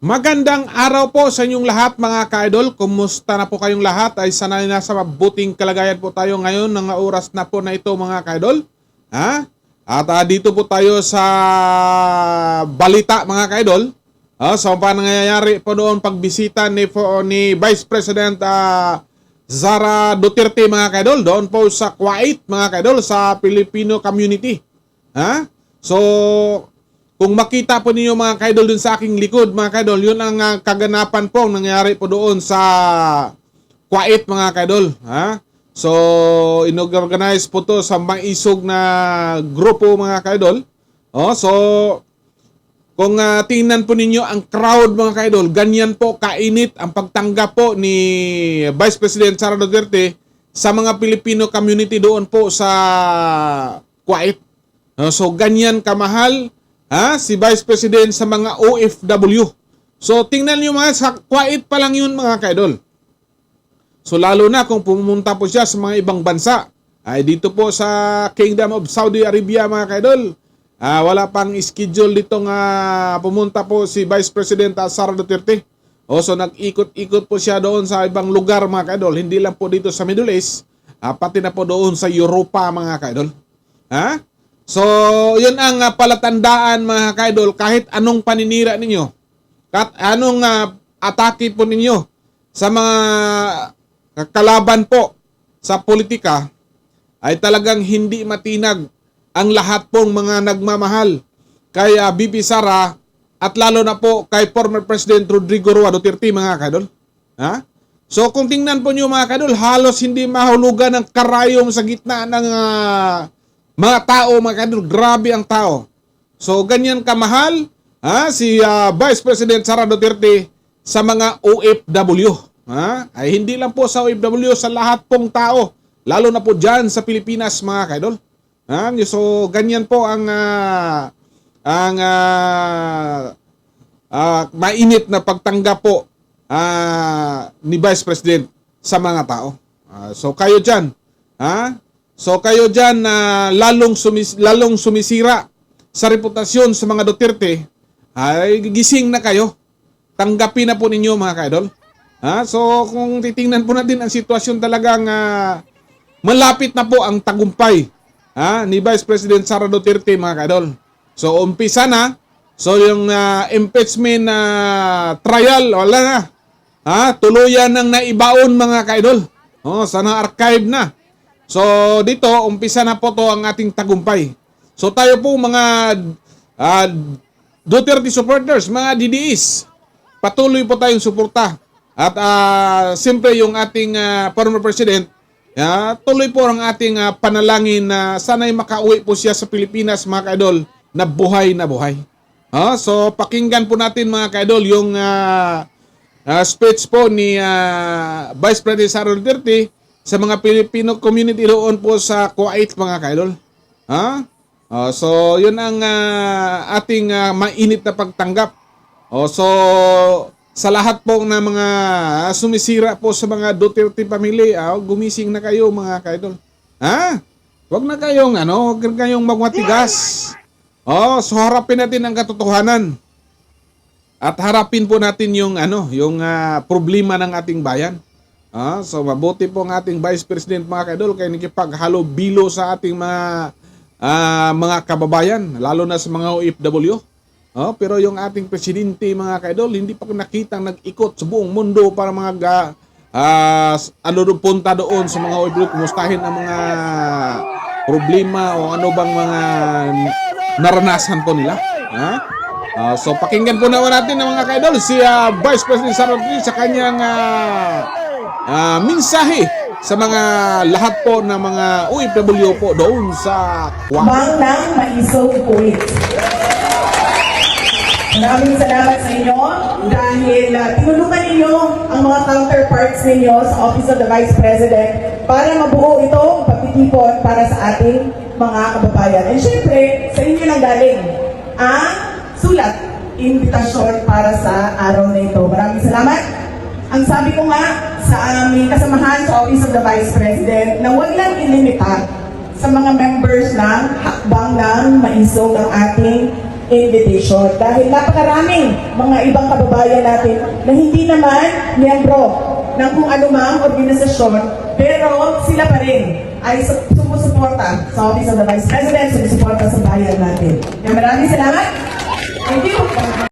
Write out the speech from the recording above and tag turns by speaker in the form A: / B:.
A: Magandang araw po sa inyong lahat mga ka-idol. Kumusta na po kayong lahat? Ay sanay nasa mabuting kalagayan po tayo ngayon ng oras na po na ito mga ka-idol. Ha? At ah, dito po tayo sa balita mga ka-idol. Ah, sa so, paano nangyayari po doon pagbisita ni, po, ni Vice President ah, Zara Duterte mga ka-idol. Doon po sa Kuwait mga ka-idol sa Filipino community. Ha? So, kung makita po ninyo mga kaidol dun sa aking likod, mga kaidol, yun ang ah, kaganapan po ang nangyari po doon sa Kuwait mga kaidol. Ha? So, inorganize po to sa maisog na grupo mga kaidol. Oh, so, kung uh, tingnan po ninyo ang crowd mga kaidol, ganyan po kainit ang pagtanggap po ni Vice President Sara Duterte sa mga Filipino community doon po sa Kuwait. Uh, so, ganyan kamahal ha, si Vice President sa mga OFW. So, tingnan nyo mga, sa Kuwait pa lang yun mga kaidol. So, lalo na kung pumunta po siya sa mga ibang bansa. Ay, dito po sa Kingdom of Saudi Arabia mga kaidol. Ah, wala pang schedule dito nga pumunta po si Vice President ah, Sara Duterte. O, so nag-ikot-ikot po siya doon sa ibang lugar mga kaidol. Hindi lang po dito sa Middle East, ah, pati na po doon sa Europa mga kaidol. Ha? So, yun ang uh, palatandaan mga kaidol kahit anong paninira ninyo. Kahit anong uh, atake po ninyo sa mga kalaban po sa politika ay talagang hindi matinag ang lahat pong mga nagmamahal kay uh, BP Sara at lalo na po kay former President Rodrigo Roa Duterte mga kaidol. Ha? So kung tingnan po niyo mga kaidol, halos hindi mahulugan ng karayom sa gitna ng uh, mga tao, mga kadol, grabe ang tao. So, ganyan kamahal ha, si uh, Vice President Sara Duterte sa mga OFW. Ha? Ay hindi lang po sa OFW, sa lahat pong tao. Lalo na po dyan sa Pilipinas, mga kadol. Ha? So, ganyan po ang uh, ang uh, uh, mainit na pagtanggap po uh, ni Vice President sa mga tao. Uh, so, kayo dyan, ha? So kayo diyan na uh, lalong sumis lalong sumisira sa reputasyon sa mga Duterte, ay gising na kayo. Tanggapin na po ninyo mga kaidol. Ha? So kung titingnan po natin ang sitwasyon talagang uh, malapit na po ang tagumpay ha, ni Vice President Sara Duterte mga kaidol. So umpisa na. So yung uh, impeachment na uh, trial, wala na. Ha? Tuluyan nang naibaon mga kaidol. Oh, sana archive na. So dito, umpisa na po to ang ating tagumpay. So tayo po mga uh, Duterte supporters, mga DDS, patuloy po tayong suporta. At uh, siyempre yung ating uh, former president, uh, tuloy po ang ating uh, panalangin na sana'y makauwi po siya sa Pilipinas mga kaidol na buhay na buhay. Uh, so pakinggan po natin mga kaidol yung uh, uh, speech po ni uh, Vice President Sara Duterte sa mga Filipino community doon po sa Kuwait mga kaidol. Ha? Oh, so, yun ang uh, ating uh, mainit na pagtanggap. Oh, so, sa lahat po na mga uh, sumisira po sa mga Duterte family, uh, gumising na kayo mga kaidol. Ha? Huwag na kayong ano, huwag na kayong magmatigas. Oh, so harapin natin ang katotohanan. At harapin po natin yung ano, yung uh, problema ng ating bayan. Ah, so mabuti po ang ating Vice President mga kaidol kay nakipaghalo bilo sa ating mga uh, mga kababayan, lalo na sa mga OFW. Oh, pero yung ating presidente mga kaidol, hindi pa nakitang nag-ikot sa buong mundo para mga uh, ano do punta doon sa mga OFW, kumustahin ang mga problema o ano bang mga naranasan po nila. Ha? Uh, so pakinggan po naman natin ng mga kaidol si uh, Vice President Sara sa kanyang uh, uh, mensahe sa mga lahat po ng mga OFW po doon sa
B: Mang ng Maisog Kuwait. Maraming salamat sa inyo dahil uh, tinulungan ninyo ang mga counterparts ninyo sa Office of the Vice President para mabuo itong pagtitipon para sa ating mga kababayan. And syempre, sa inyo nang galing ang sulat, invitasyon para sa araw na ito. Maraming salamat. Ang sabi ko nga, sa aming kasamahan sa Office of the Vice President na huwag lang ilimita sa mga members na hakbang ng maisog ang ating invitation. Dahil napakaraming mga ibang kababayan natin na hindi naman miyembro ng kung anumang organisasyon, pero sila pa rin ay sumusuporta sa Office of the Vice President, sumusuporta sa bayan natin. Maraming salamat. Thank you.